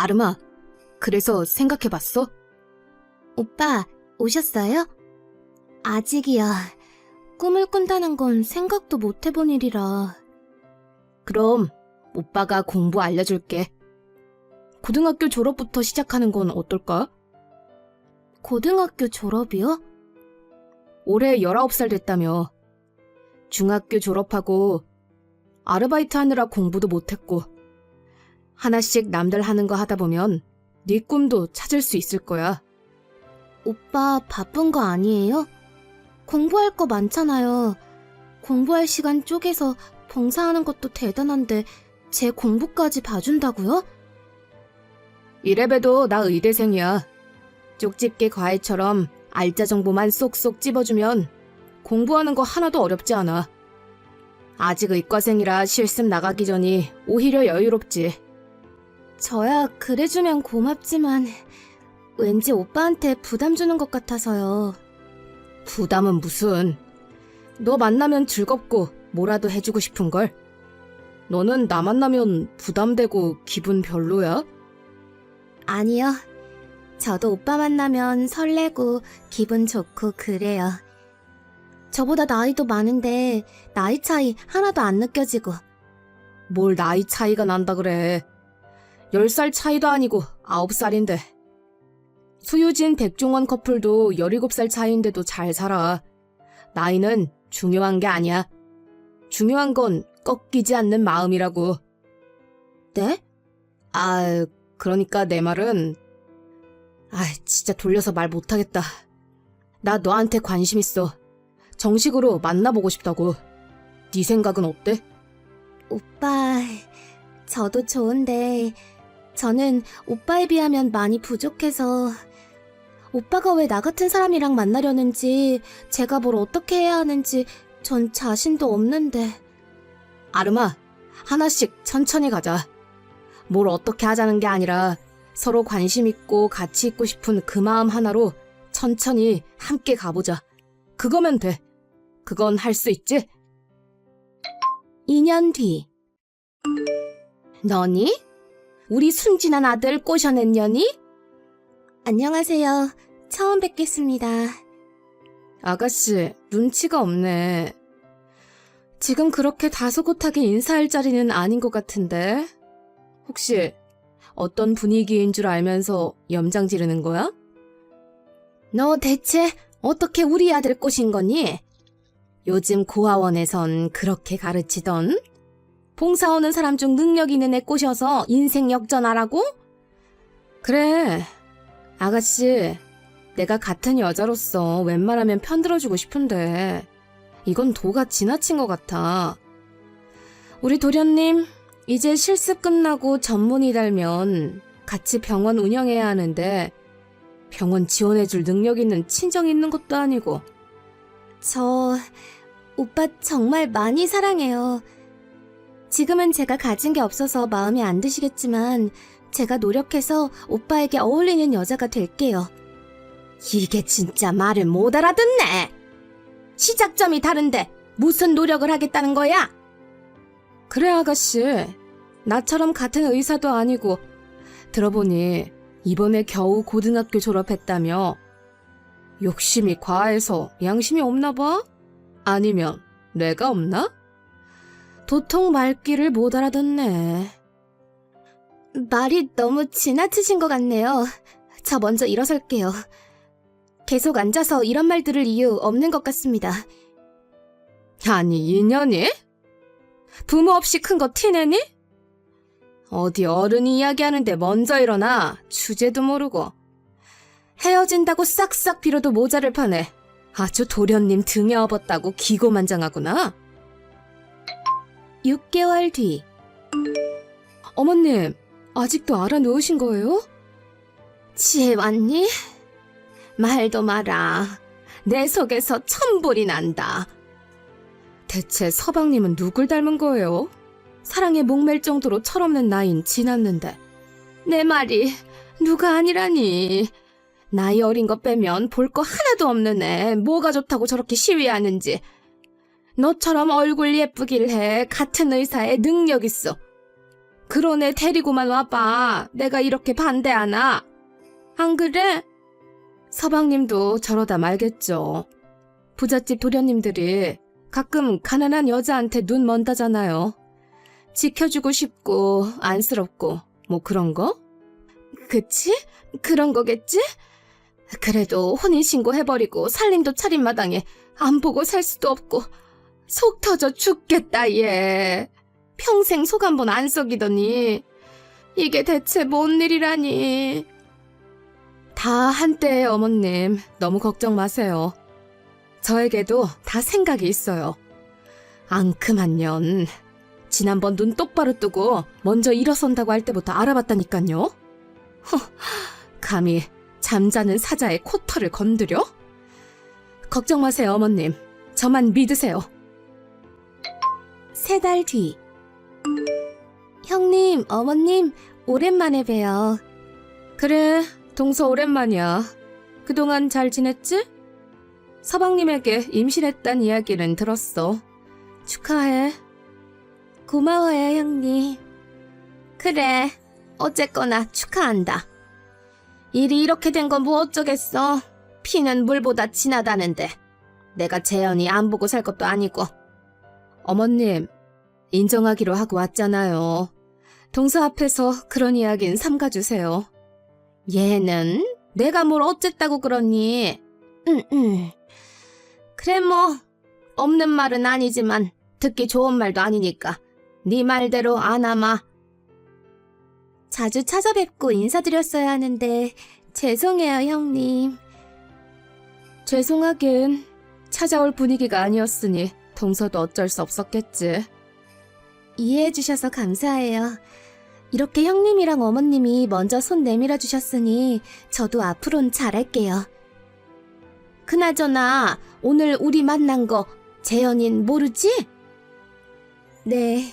아름아, 그래서 생각해봤어? 오빠, 오셨어요? 아직이야. 꿈을 꾼다는 건 생각도 못 해본 일이라. 그럼 오빠가 공부 알려줄게. 고등학교 졸업부터 시작하는 건 어떨까? 고등학교 졸업이요? 올해 19살 됐다며. 중학교 졸업하고 아르바이트 하느라 공부도 못했고 하나씩 남들 하는 거 하다 보면 네 꿈도 찾을 수 있을 거야. 오빠 바쁜 거 아니에요? 공부할 거 많잖아요. 공부할 시간 쪼개서 봉사하는 것도 대단한데 제 공부까지 봐준다고요? 이래봬도 나 의대생이야. 쪽집게 과외처럼 알짜 정보만 쏙쏙 찝어주면 공부하는 거 하나도 어렵지 않아. 아직 의과생이라 실습 나가기 전이 오히려 여유롭지. 저야 그래주면 고맙지만 왠지 오빠한테 부담 주는 것 같아서요. 부담은 무슨. 너 만나면 즐겁고 뭐라도 해주고 싶은 걸. 너는 나 만나면 부담되고 기분 별로야? 아니요. 저도 오빠 만나면 설레고 기분 좋고 그래요. 저보다 나이도 많은데 나이 차이 하나도 안 느껴지고 뭘 나이 차이가 난다 그래. 10살 차이도 아니고 9살인데. 수유진 백종원 커플도 17살 차이인데도 잘 살아. 나이는 중요한 게 아니야. 중요한 건 꺾이지 않는 마음이라고. 네? 아, 그러니까 내 말은 아, 진짜 돌려서 말 못하겠다. 나 너한테 관심 있어. 정식으로 만나보고 싶다고. 네 생각은 어때? 오빠, 저도 좋은데 저는 오빠에 비하면 많이 부족해서 오빠가 왜 나 같은 사람이랑 만나려는지 제가 뭘 어떻게 해야 하는지 전 자신도 없는데 아름아, 하나씩 천천히 가자. 뭘 어떻게 하자는 게 아니라 서로 관심 있고 같이 있고 싶은 그 마음 하나로 천천히 함께 가보자. 그거면 돼. 그건 할 수 있지? 2년 뒤 너니? 우리 순진한 아들 꼬셔냈냐니? 안녕하세요. 처음 뵙겠습니다. 아가씨, 눈치가 없네. 지금 그렇게 다소곳하게 인사할 자리는 아닌 것 같은데. 혹시 어떤 분위기인 줄 알면서 염장 지르는 거야? 너 대체 어떻게 우리 아들 꼬신 거니? 요즘 고아원에선 그렇게 가르치던? 봉사 오는 사람 중 능력 있는 애 꼬셔서 인생 역전하라고? 그래. 아가씨, 내가 같은 여자로서 웬만하면 편들어주고 싶은데 이건 도가 지나친 것 같아. 우리 도련님, 이제 실습 끝나고 전문의 달면 같이 병원 운영해야 하는데 병원 지원해줄 능력 있는 친정 있는 것도 아니고 저 오빠 정말 많이 사랑해요. 지금은 제가 가진 게 없어서 마음에 안 드시겠지만 제가 노력해서 오빠에게 어울리는 여자가 될게요. 이게 진짜 말을 못 알아듣네. 시작점이 다른데 무슨 노력을 하겠다는 거야? 그래 아가씨. 나처럼 같은 의사도 아니고 들어보니 이번에 겨우 고등학교 졸업했다며 욕심이 과해서 양심이 없나 봐? 아니면 뇌가 없나? 도통 말귀를 못 알아듣네. 말이 너무 지나치신 것 같네요. 저 먼저 일어설게요. 계속 앉아서 이런 말 들을 이유 없는 것 같습니다. 아니 인연이? 부모 없이 큰 거 티내니? 어디 어른이 이야기하는데 먼저 일어나 주제도 모르고 헤어진다고 싹싹 빌어도 모자를 파네 아주 도련님 등에 업었다고 기고만장하구나 6개월 뒤 어머님 아직도 알아놓으신 거예요? 지혜 왔니? 말도 마라. 내 속에서 천불이 난다. 대체 서방님은 누굴 닮은 거예요? 사랑에 목맬 정도로 철없는 나이는 지났는데 내 말이 누가 아니라니. 나이 어린 거 빼면 볼 거 하나도 없는 애 뭐가 좋다고 저렇게 시위하는지 너처럼 얼굴 예쁘길 해 같은 의사에 능력 있어 애 데리고만 와봐. 내가 이렇게 반대하나? 안 그래? 서방님도 저러다 말겠죠. 부잣집 도련님들이 가끔 가난한 여자한테 눈 먼다잖아요. 지켜주고 싶고 안쓰럽고 뭐 그런 거? 그치? 그런 거겠지? 그래도 혼인신고 해버리고 살림도 차린 마당에 안 보고 살 수도 없고 속 터져 죽겠다 얘. 평생 속 한 번 안 썩이더니 이게 대체 뭔 일이라니. 다 한때의 어머님 너무 걱정 마세요. 저에게도 다 생각이 있어요. 앙큼한 년. 지난번 눈 똑바로 뜨고 먼저 일어선다고 할 때부터 알아봤다니까요. 허, 감히 잠자는 사자의 코털을 건드려? 걱정 마세요, 어머님. 저만 믿으세요. 세 달 뒤. 형님, 어머님, 오랜만에 봬요. 그래, 동서 오랜만이야. 그동안 잘 지냈지? 서방님에게 임신했단 이야기는 들었어. 축하해. 고마워요, 형님. 그래, 어쨌거나 축하한다. 일이 이렇게 된 건 뭐 어쩌겠어. 피는 물보다 진하다는데. 내가 재현이 안 보고 살 것도 아니고. 어머님, 인정하기로 하고 왔잖아요. 동서 앞에서 그런 이야기는 삼가주세요. 얘는 내가 뭘 어쨌다고 그러니? 응, 응. 그래 뭐 없는 말은 아니지만 듣기 좋은 말도 아니니까 네 말대로 안아마. 자주 찾아뵙고 인사드렸어야 하는데 죄송해요 형님. 죄송하긴 찾아올 분위기가 아니었으니 동서도 어쩔 수 없었겠지. 이해해 주셔서 감사해요. 이렇게 형님이랑 어머님이 먼저 손 내밀어 주셨으니 저도 앞으론 잘할게요. 그나저나 오늘 우리 만난 거 재현인 모르지? 네.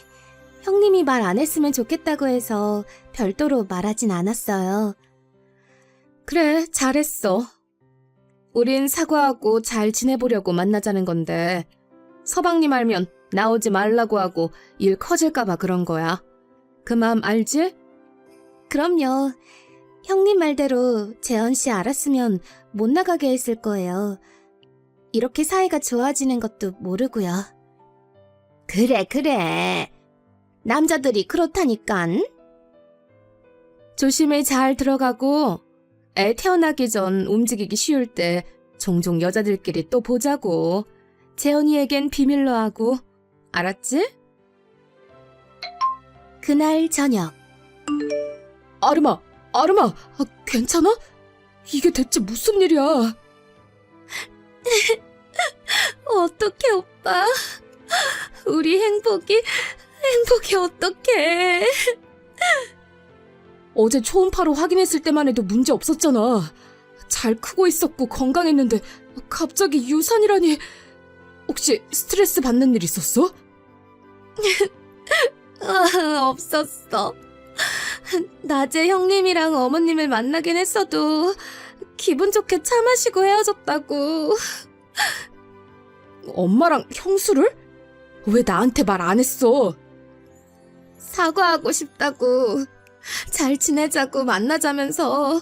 형님이 말 안 했으면 좋겠다고 해서 별도로 말하진 않았어요. 그래, 잘했어. 우린 사과하고 잘 지내보려고 만나자는 건데, 서방님 알면 나오지 말라고 하고 일 커질까봐 그런 거야. 그 마음 알지? 그럼요. 형님 말대로 재현 씨 알았으면 못 나가게 했을 거예요. 이렇게 사이가 좋아지는 것도 모르고요. 그래, 그래. 남자들이 그렇다니깐. 조심히 잘 들어가고, 애 태어나기 전 움직이기 쉬울 때 종종 여자들끼리 또 보자고. 재현이에겐 비밀로 하고, 알았지? 그날 저녁. 아르마, 아르마, 아, 괜찮아? 이게 대체 무슨 일이야? 어떡해, 오빠. 우리 행복이, 행복이 어떡해. 어제 초음파로 확인했을 때만 해도 문제 없었잖아. 잘 크고 있었고 건강했는데 갑자기 유산이라니. 혹시 스트레스 받는 일 있었어? 아, 없었어. 낮에 형님이랑 어머님을 만나긴 했어도 기분 좋게 차 마시고 헤어졌다고. 엄마랑 형수를? 왜 나한테 말 안 했어? 사과하고 싶다고. 잘 지내자고 만나자면서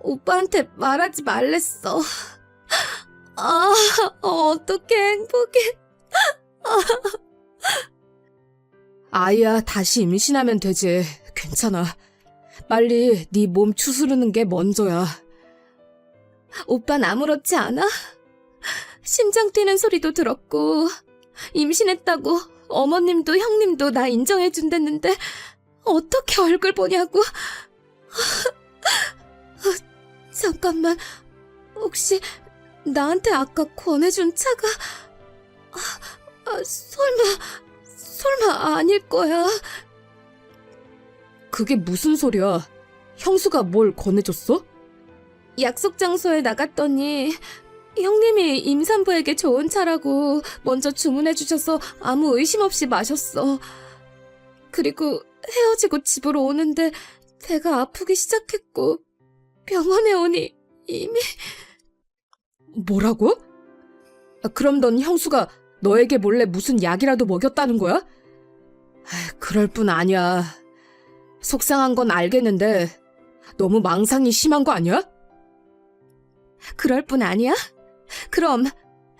오빠한테 말하지 말랬어. 아, 어떻게 행복해. 아이야, 다시 임신하면 되지. 괜찮아. 빨리 네 몸 추스르는 게 먼저야. 오빤 아무렇지 않아? 심장 뛰는 소리도 들었고, 임신했다고 어머님도 형님도 나 인정해준댔는데, 어떻게 얼굴 보냐고. 잠깐만, 혹시 나한테 아까 권해준 차가, 아, 아, 설마, 설마 아닐 거야. 그게 무슨 소리야? 형수가 뭘 권해줬어? 약속 장소에 나갔더니 형님이 임산부에게 좋은 차라고 먼저 주문해 주셔서 아무 의심 없이 마셨어. 그리고 헤어지고 집으로 오는데 배가 아프기 시작했고 병원에 오니 이미 뭐라고? 아, 그럼 넌 형수가 너에게 몰래 무슨 약이라도 먹였다는 거야? 아, 그럴 뿐 아니야. 속상한 건 알겠는데 너무 망상이 심한 거 아니야? 그럴 뿐 아니야? 그럼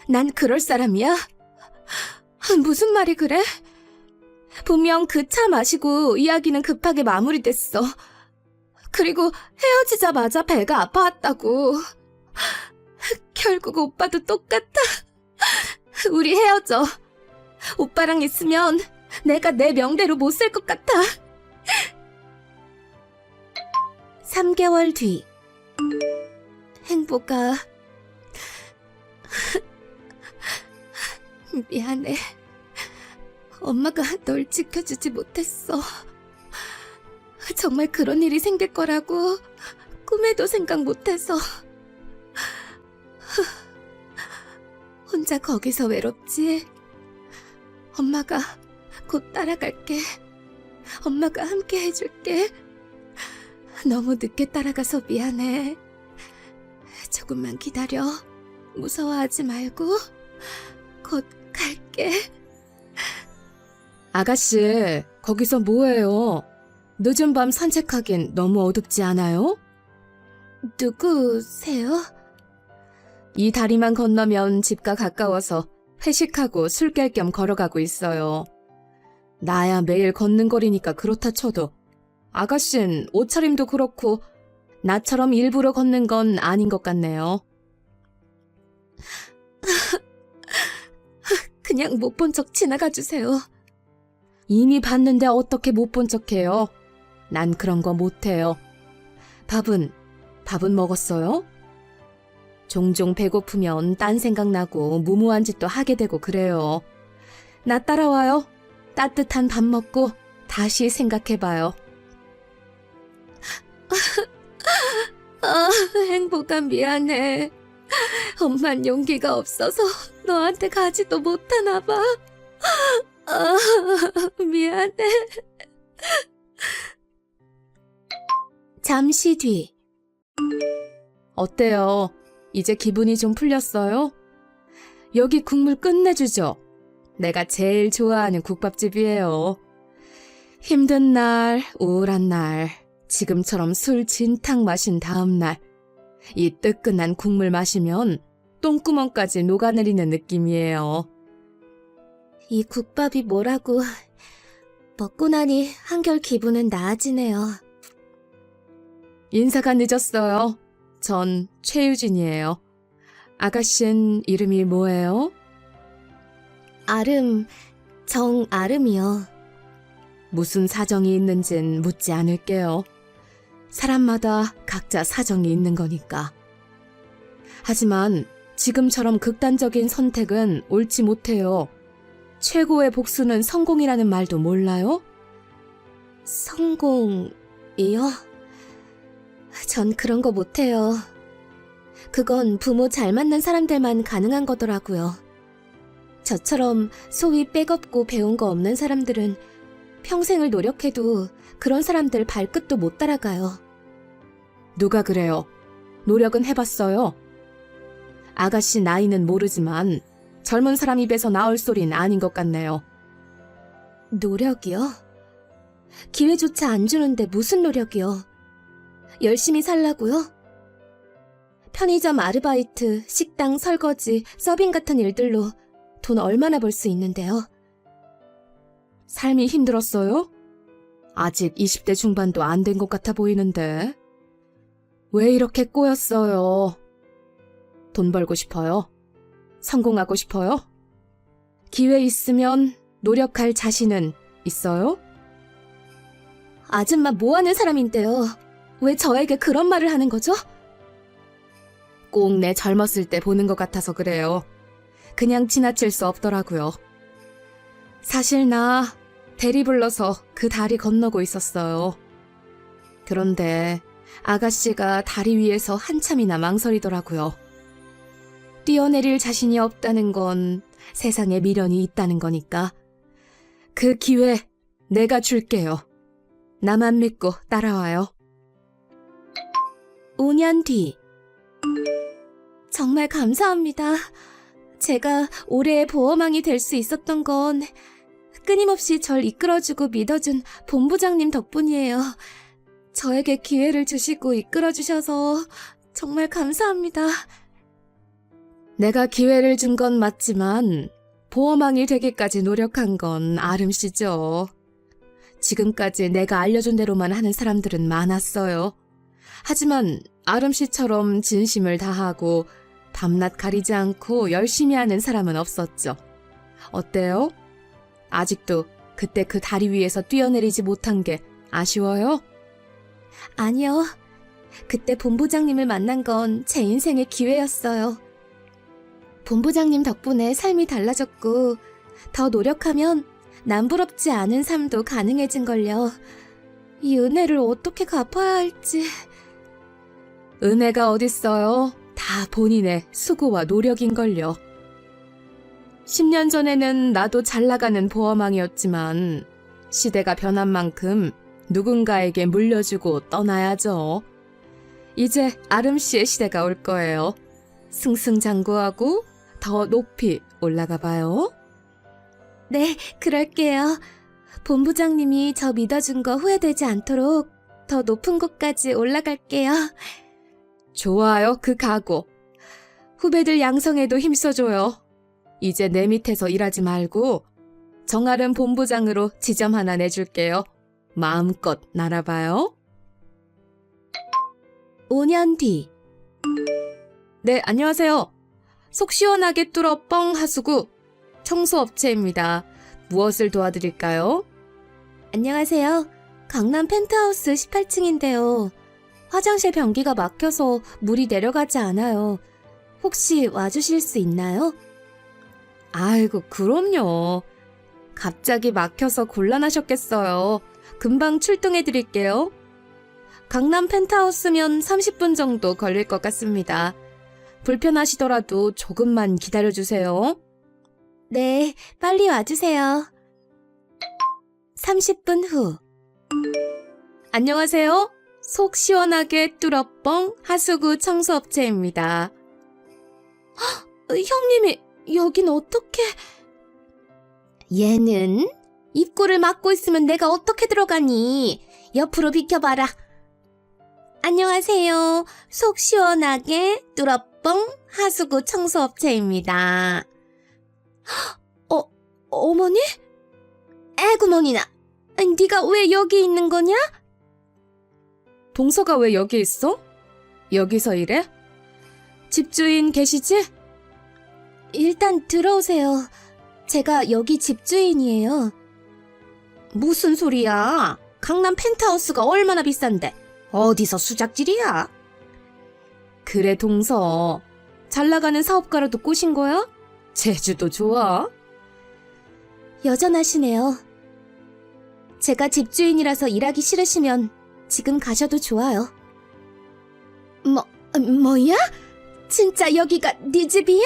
난 그럴 사람이야? 아, 무슨 말이 그래? 분명 그 차 마시고 이야기는 급하게 마무리됐어. 그리고 헤어지자마자 배가 아파왔다고. 결국 오빠도 똑같아. 우리 헤어져. 오빠랑 있으면 내가 내 명대로 못 살 것 같아. 3개월 뒤. 행복아. 미안해. 엄마가 널 지켜주지 못했어. 정말 그런 일이 생길 거라고 꿈에도 생각 못해서. 혼자 거기서 외롭지? 엄마가 곧 따라갈게. 엄마가 함께 해줄게. 너무 늦게 따라가서 미안해. 조금만 기다려. 무서워하지 말고 곧 갈게. 아가씨, 거기서 뭐해요? 늦은 밤 산책하긴 너무 어둡지 않아요? 누구세요? 이 다리만 건너면 집과 가까워서 회식하고 술 깰 겸 걸어가고 있어요. 나야 매일 걷는 거리니까 그렇다 쳐도 아가씨는 옷차림도 그렇고 나처럼 일부러 걷는 건 아닌 것 같네요. 그냥 못 본 척 지나가 주세요. 이미 봤는데 어떻게 못 본 척해요? 난 그런 거 못해요. 밥은, 밥은 먹었어요? 종종 배고프면 딴 생각나고 무모한 짓도 하게 되고 그래요. 나 따라와요. 따뜻한 밥 먹고 다시 생각해봐요. 아, 행복아 미안해. 엄만 용기가 없어서 너한테 가지도 못하나 봐. 아, 미안해. 잠시 뒤. 어때요? 이제 기분이 좀 풀렸어요? 여기 국물 끝내주죠? 내가 제일 좋아하는 국밥집이에요. 힘든 날, 우울한 날, 지금처럼 술 진탕 마신 다음 날, 이 뜨끈한 국물 마시면 똥구멍까지 녹아내리는 느낌이에요. 이 국밥이 뭐라고. 먹고 나니 한결 기분은 나아지네요. 인사가 늦었어요. 전 최유진이에요. 아가씨는 이름이 뭐예요? 아름, 정아름이요. 무슨 사정이 있는진 묻지 않을게요. 사람마다 각자 사정이 있는 거니까. 하지만 지금처럼 극단적인 선택은 옳지 못해요. 최고의 복수는 성공이라는 말도 몰라요? 성공이요? 전 그런 거 못해요. 그건 부모 잘 만난 사람들만 가능한 거더라고요. 저처럼 소위 빼겁고 배운 거 없는 사람들은 평생을 노력해도 그런 사람들 발끝도 못 따라가요. 누가 그래요? 노력은 해봤어요. 아가씨 나이는 모르지만 젊은 사람 입에서 나올 소린 아닌 것 같네요. 노력이요? 기회조차 안 주는데 무슨 노력이요? 열심히 살라고요? 편의점 아르바이트, 식당 설거지, 서빙 같은 일들로 돈 얼마나 벌 수 있는데요? 삶이 힘들었어요? 아직 20대 중반도 안 된 것 같아 보이는데. 왜 이렇게 꼬였어요? 돈 벌고 싶어요? 성공하고 싶어요? 기회 있으면 노력할 자신은 있어요? 아줌마 뭐 하는 사람인데요? 왜 저에게 그런 말을 하는 거죠? 꼭 내 젊었을 때 보는 것 같아서 그래요. 그냥 지나칠 수 없더라고요. 사실 나 대리 불러서 그 다리 건너고 있었어요. 그런데 아가씨가 다리 위에서 한참이나 망설이더라고요. 뛰어내릴 자신이 없다는 건 세상에 미련이 있다는 거니까. 그 기회 내가 줄게요. 나만 믿고 따라와요. 5년 뒤. 정말 감사합니다. 제가 올해의 보험왕이 될 수 있었던 건 끊임없이 절 이끌어주고 믿어준 본부장님 덕분이에요. 저에게 기회를 주시고 이끌어주셔서 정말 감사합니다. 내가 기회를 준 건 맞지만 보호망이 되기까지 노력한 건 아름 씨죠. 지금까지 내가 알려준 대로만 하는 사람들은 많았어요. 하지만 아름 씨처럼 진심을 다하고 밤낮 가리지 않고 열심히 하는 사람은 없었죠. 어때요? 아직도 그때 그 다리 위에서 뛰어내리지 못한 게 아쉬워요? 아니요. 그때 본부장님을 만난 건 제 인생의 기회였어요. 본부장님 덕분에 삶이 달라졌고, 더 노력하면 남부럽지 않은 삶도 가능해진걸요. 이 은혜를 어떻게 갚아야 할지. 은혜가 어딨어요? 다 본인의 수고와 노력인걸요. 10년 전에는 나도 잘 나가는 보험왕이었지만 시대가 변한 만큼 누군가에게 물려주고 떠나야죠. 이제 아름 씨의 시대가 올 거예요. 승승장구하고 더 높이 올라가 봐요. 네, 그럴게요. 본부장님이 저 믿어준 거 후회되지 않도록 더 높은 곳까지 올라갈게요. 좋아요, 그 각오. 후배들 양성에도 힘써줘요. 이제 내 밑에서 일하지 말고 정아름 본부장으로 지점 하나 내줄게요. 마음껏 날아봐요. 5년 뒤. 네, 안녕하세요. 속 시원하게 뚫어 뻥 하수구 청소업체입니다. 무엇을 도와드릴까요? 안녕하세요. 강남 펜트하우스 18층인데요. 화장실 변기가 막혀서 물이 내려가지 않아요. 혹시 와주실 수 있나요? 아이고, 그럼요. 갑자기 막혀서 곤란하셨겠어요. 금방 출동해 드릴게요. 강남 펜트하우스면 30분 정도 걸릴 것 같습니다. 불편하시더라도 조금만 기다려 주세요. 네, 빨리 와주세요. 30분 후. 안녕하세요. 속 시원하게 뚫어뻥 하수구 청소업체입니다. 어, 형님이 여긴 어떻게... 얘는 입구를 막고 있으면 내가 어떻게 들어가니? 옆으로 비켜봐라. 안녕하세요. 속 시원하게 뚫어뻥 하수구 청소업체입니다. 어, 어머니? 애구머니나, 네가 왜 여기 있는 거냐? 동서가 왜 여기 있어? 여기서 일해? 집주인 계시지? 일단 들어오세요. 제가 여기 집주인이에요. 무슨 소리야? 강남 펜트하우스가 얼마나 비싼데? 어디서 수작질이야? 그래, 동서. 잘 나가는 사업가라도 꼬신 거야? 제주도 좋아. 여전하시네요. 제가 집주인이라서 일하기 싫으시면 지금 가셔도 좋아요. 뭐, 뭐야? 진짜 여기가 네 집이야?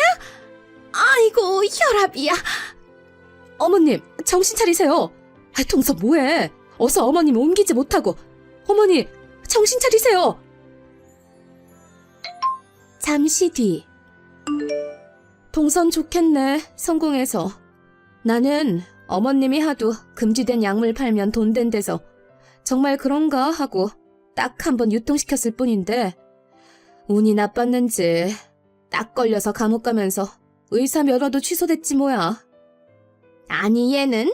아이고, 혈압이야. 어머님, 정신 차리세요. 아, 동서 뭐해? 어서 어머님 옮기지 못하고. 어머니, 정신 차리세요. 잠시 뒤. 동선 좋겠네. 성공해서. 나는 어머님이 하도 금지된 약물 팔면 돈 된 데서 정말 그런가 하고 딱 한 번 유통시켰을 뿐인데 운이 나빴는지 딱 걸려서 감옥 가면서 의사 면허도 취소됐지 뭐야. 아니, 얘는?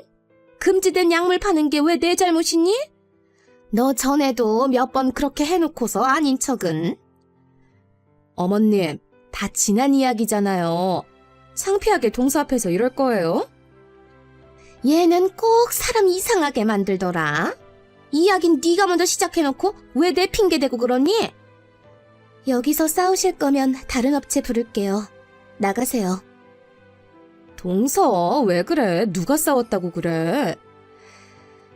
금지된 약물 파는 게 왜 내 잘못이니? 너 전에도 몇 번 그렇게 해놓고서 아닌 척은. 어머님, 다 지난 이야기잖아요. 창피하게 동서 앞에서 이럴 거예요? 얘는 꼭 사람 이상하게 만들더라. 이야긴 네가 먼저 시작해놓고 왜 내 핑계 대고 그러니? 여기서 싸우실 거면 다른 업체 부를게요. 나가세요. 동서, 왜 그래? 누가 싸웠다고 그래?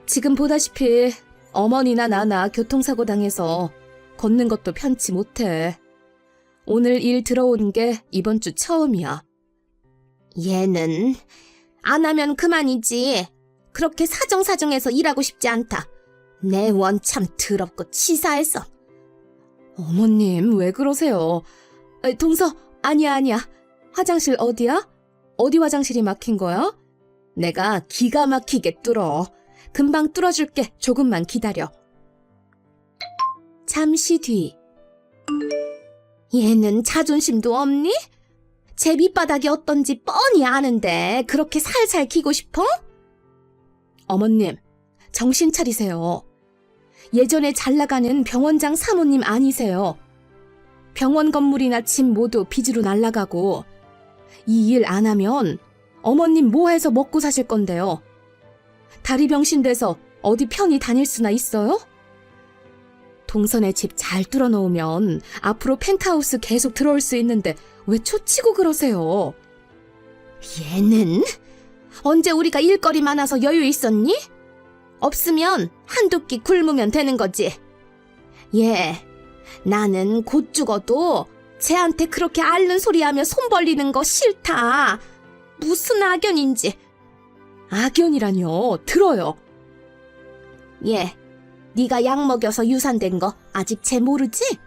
지금 보다시피 어머니나 나나 교통사고 당해서 걷는 것도 편치 못해. 오늘 일 들어온 게 이번 주 처음이야. 얘는 안 하면 그만이지. 그렇게 사정사정해서 일하고 싶지 않다. 내 원 참 더럽고 치사해서. 어머님, 왜 그러세요? 아, 동서, 아니야, 아니야. 화장실 어디야? 어디 화장실이 막힌 거야? 내가 기가 막히게 뚫어. 금방 뚫어줄게. 조금만 기다려. 잠시 뒤. 얘는 자존심도 없니? 제 밑바닥이 어떤지 뻔히 아는데 그렇게 살살 기고 싶어? 어머님, 정신 차리세요. 예전에 잘 나가는 병원장 사모님 아니세요. 병원 건물이나 집 모두 빚으로 날라가고 이 일 안 하면 어머님 뭐 해서 먹고 사실 건데요. 다리 병신 돼서 어디 편히 다닐 수나 있어요? 동선에 집 잘 뚫어 놓으면 앞으로 펜트하우스 계속 들어올 수 있는데 왜 초치고 그러세요? 얘는 언제 우리가 일거리 많아서 여유 있었니? 없으면 한두 끼 굶으면 되는 거지. 예, 나는 곧 죽어도 쟤한테 그렇게 앓는 소리하며 손 벌리는 거 싫다. 무슨 악연인지. 악연이라뇨. 들어요. 예, 네가 약 먹여서 유산된 거 아직 쟤 모르지?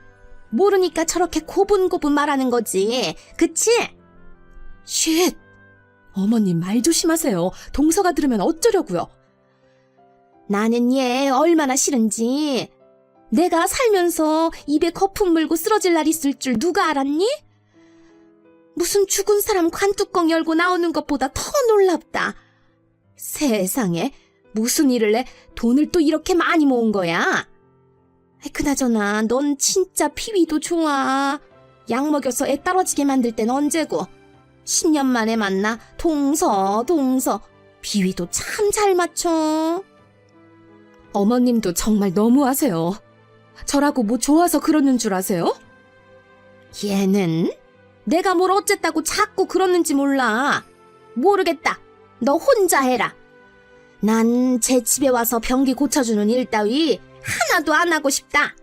모르니까 저렇게 고분고분 말하는 거지. 그치? 쉿! 어머님 말 조심하세요. 동서가 들으면 어쩌려고요? 나는 얘 얼마나 싫은지. 내가 살면서 입에 거품 물고 쓰러질 날 있을 줄 누가 알았니? 무슨 죽은 사람 관뚜껑 열고 나오는 것보다 더 놀랍다. 세상에 무슨 일을 해 돈을 또 이렇게 많이 모은 거야? 그나저나 넌 진짜 피위도 좋아. 약 먹여서 애 떨어지게 만들 땐 언제고. 10년 만에 만나 동서 동서 비위도 참 잘 맞춰. 어머님도 정말 너무하세요. 저라고 뭐 좋아서 그러는 줄 아세요? 얘는 내가 뭘 어쨌다고 자꾸 그러는지 몰라. 모르겠다. 너 혼자 해라. 난 제 집에 와서 변기 고쳐주는 일 따위 하나도 안 하고 싶다.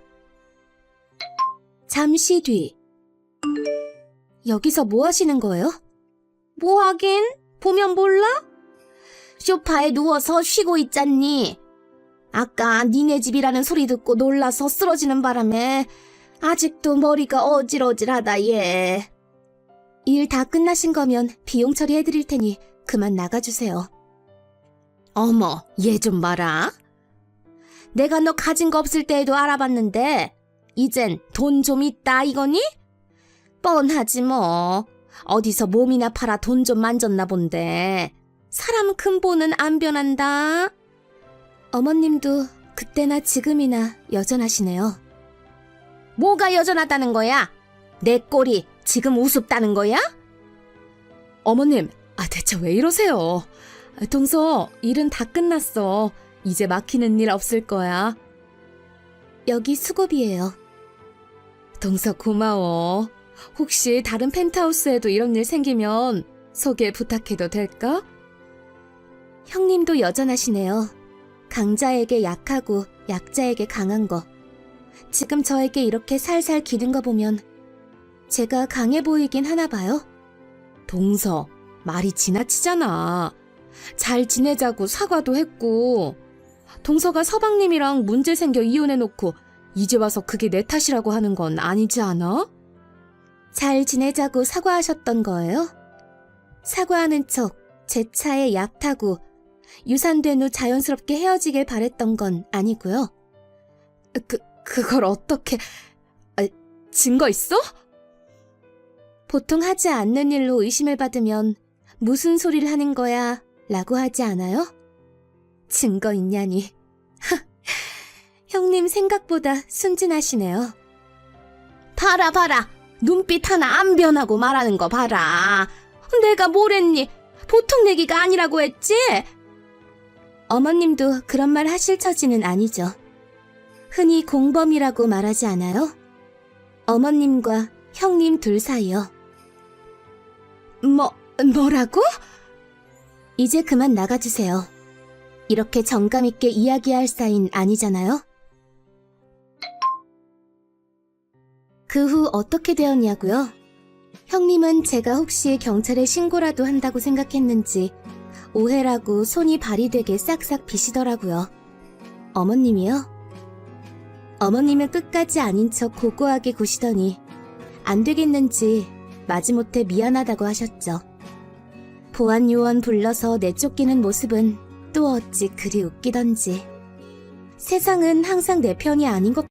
잠시 뒤. 여기서 뭐 하시는 거예요? 뭐 하긴? 보면 몰라? 쇼파에 누워서 쉬고 있잖니. 아까 니네 집이라는 소리 듣고 놀라서 쓰러지는 바람에 아직도 머리가 어질어질하다 얘. 일 다 끝나신 거면 비용 처리해드릴 테니 그만 나가주세요. 어머, 얘 좀 봐라. 내가 너 가진 거 없을 때에도 알아봤는데 이젠 돈 좀 있다 이거니? 뻔하지 뭐. 어디서 몸이나 팔아 돈 좀 만졌나 본데. 사람 근본은 안 변한다. 어머님도 그때나 지금이나 여전하시네요. 뭐가 여전하다는 거야? 내 꼴이 지금 우습다는 거야? 어머님, 아 대체 왜 이러세요? 동서, 일은 다 끝났어. 이제 막히는 일 없을 거야. 여기 수고비예요. 동서 고마워. 혹시 다른 펜트하우스에도 이런 일 생기면 소개 부탁해도 될까? 형님도 여전하시네요. 강자에게 약하고 약자에게 강한 거. 지금 저에게 이렇게 살살 기는 거 보면 제가 강해 보이긴 하나 봐요. 동서, 말이 지나치잖아. 잘 지내자고 사과도 했고, 동서가 서방님이랑 문제 생겨 이혼해놓고 이제 와서 그게 내 탓이라고 하는 건 아니지 않아? 잘 지내자고 사과하셨던 거예요? 사과하는 척 제 차에 약 타고 유산된 후 자연스럽게 헤어지길 바랬던 건 아니고요. 그 그걸 어떻게 아, 증거 있어? 보통 하지 않는 일로 의심을 받으면 무슨 소리를 하는 거야? 라고 하지 않아요? 증거 있냐니. 형님 생각보다 순진하시네요. 봐라, 봐라. 눈빛 하나 안 변하고 말하는 거 봐라. 내가 뭘 했니? 보통 내기가 아니라고 했지? 어머님도 그런 말 하실 처지는 아니죠. 흔히 공범이라고 말하지 않아요? 어머님과 형님 둘 사이요. 뭐, 뭐라고? 이제 그만 나가주세요. 이렇게 정감 있게 이야기할 사인 아니잖아요? 그 후 어떻게 되었냐고요? 형님은 제가 혹시 경찰에 신고라도 한다고 생각했는지 오해라고 손이 발이 되게 싹싹 비시더라고요. 어머님이요? 어머님은 끝까지 아닌 척 고고하게 구시더니 안 되겠는지 마지못해 미안하다고 하셨죠. 보안 요원 불러서 내쫓기는 모습은 또 어찌 그리 웃기던지. 세상은 항상 내 편이 아닌 것